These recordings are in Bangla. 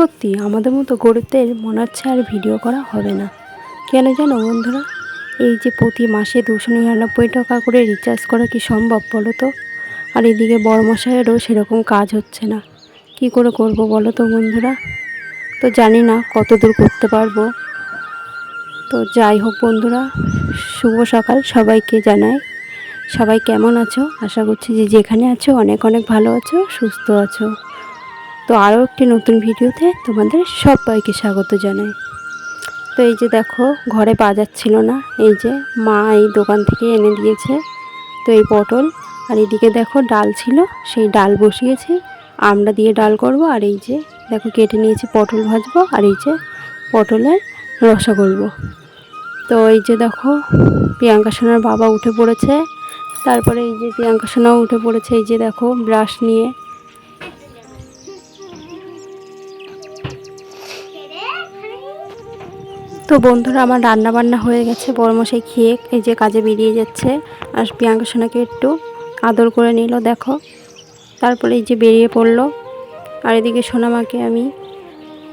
সত্যি আমাদের মতো গরিবদের মনে হচ্ছে আর ভিডিও করা হবে না। কেন জানো বন্ধুরা? এই যে প্রতি মাসে দুশো নিরানব্বই টাকা করে রিচার্জ করা কি সম্ভব বলো তো? আর এদিকে বড়মশাইয়েরও সেরকম কাজ হচ্ছে না। কি করে করব বলো তো বন্ধুরা? তো জানি না কত দূর করতে পারব। তো যাই হোক বন্ধুরা, শুভ সকাল সবাইকে জানাই। সবাই কেমন আছো? আশা করছি যে যেখানে আছো অনেক অনেক ভালো আছো, সুস্থ আছো। তো আরও একটি নতুন ভিডিওতে তোমাদের সবাইকে স্বাগত জানাই। তো এই যে দেখো, ঘরে বাজার ছিল না, এই যে মা এই দোকান থেকে এনে দিয়েছে তো এই পটল। আর এদিকে দেখো ডাল ছিল, সেই ডাল বসিয়েছি আমরা দিয়ে ডাল করব, আর এই যে দেখো কেটে নিয়েছি পটল ভাজবো, আর এই যে পটলের রসা করব। তো এই যে দেখো, প্রিয়াঙ্কা সোনার বাবা উঠে পড়েছে, তারপরে এই যে প্রিয়াঙ্কা সোনাও উঠে পড়েছে, এই যে দেখো ব্রাশ নিয়ে তো বন্ধুরা, আমার রান্না বান্না হয়ে গেছে। বড়মশাই খেয়ে এই যে কাজে বেরিয়ে যাচ্ছে। আর প্রিয়াঙ্কা সোনাকে একটু আদর করে নিল, দেখো। তারপরে এই যে বেরিয়ে পড়ল। আর এদিকে সোনামাকে আমি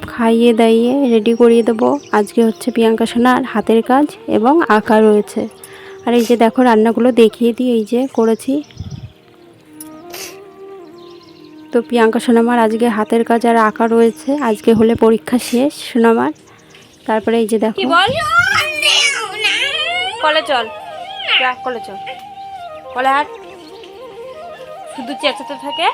খাইয়ে দাইয়ে রেডি করিয়ে দেবো। আজকে হচ্ছে প্রিয়াঙ্কা সোনার হাতের কাজ এবং আঁকা রয়েছে। আর এই যে দেখো, রান্নাগুলো দেখিয়ে দিই এই যে করেছি। তো প্রিয়াঙ্কা সোনামার আজকে হাতের কাজ আর আঁকা রয়েছে। আজকে হলে পরীক্ষা শেষ সোনামার। তারপরে এই যে দেখো। কলে চল। কলে চল। কলে হাট। শুধু চেঁচাতে থাকে।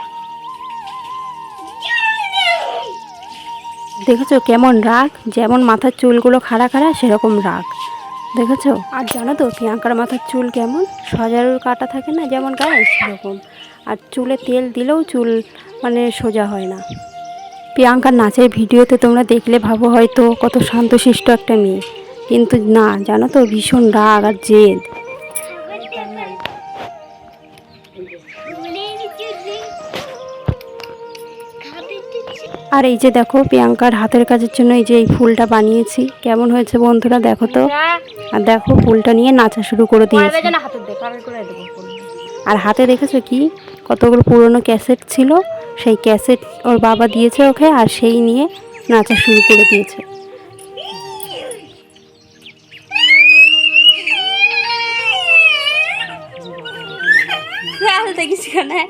দেখেছ কেমন রাগ? যেমন মাথার চুলগুলো খাড়া খাড়া সেরকম রাগ। দেখেছ? আর জানো তো প্রিয়াঙ্কার মাথার চুল কেমন? সজারুর কাটা থাকে না যেমন গায়ে সেরকম। আর চুলে তেল দিলেও চুল মানে সোজা হয় না। প্রিয়াঙ্কার নাচের ভিডিওতে তোমরা দেখলে ভাবো হয়তো কত শান্তশিষ্ট একটা মেয়ে। কিন্তু না জানো তো ভীষণ রাগ আর জেদ। আর এই যে দেখো প্রিয়াঙ্কার হাতের কাজের জন্য এই যে এই ফুলটা বানিয়েছি। কেমন হয়েছে বন্ধুরা দেখো তো। আর দেখো ফুলটা নিয়ে নাচা শুরু করে দিয়েছে। আর হাতে দেখেছ কি? কতগুলো পুরনো ক্যাসেট ছিল। সেই ক্যাসেট ওর বাবা দিয়েছে ওকে আর সেই নিয়ে নাচা শুরু করে দিয়েছে। কেনে?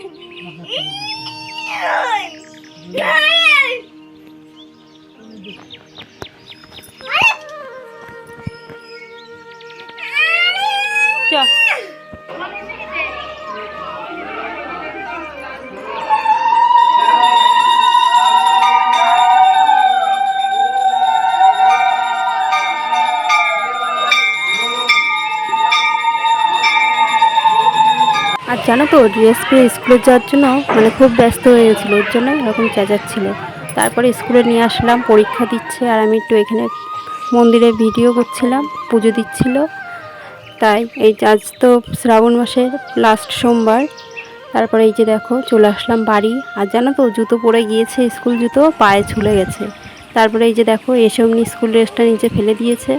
আর জানো তো ড্রেস স্কুলে যাওয়ার জন্য মানে খুব ব্যস্ত হয়ে গেছিল, ওর জন্য এরকম চেঁচাচ্ছিলো। তারপরে স্কুলে নিয়ে আসলাম, পরীক্ষা দিচ্ছে, আর আমি একটু এখানে মন্দিরে ভিডিও করছিলাম, পুজো দিচ্ছিল। তাই এই আজ তো শ্রাবণ মাসের লাস্ট সোমবার, তারপরে এই যে দেখো, চলে আসলাম বাড়ি। আর জানো তো, জুতো পরে গিয়েছে স্কুল জুতো, পায়ে ছুলে গেছে। তারপরে এই যে দেখো এসব নিয়ে স্কুল ড্রেসটা নিচে ফেলে দিয়েছে।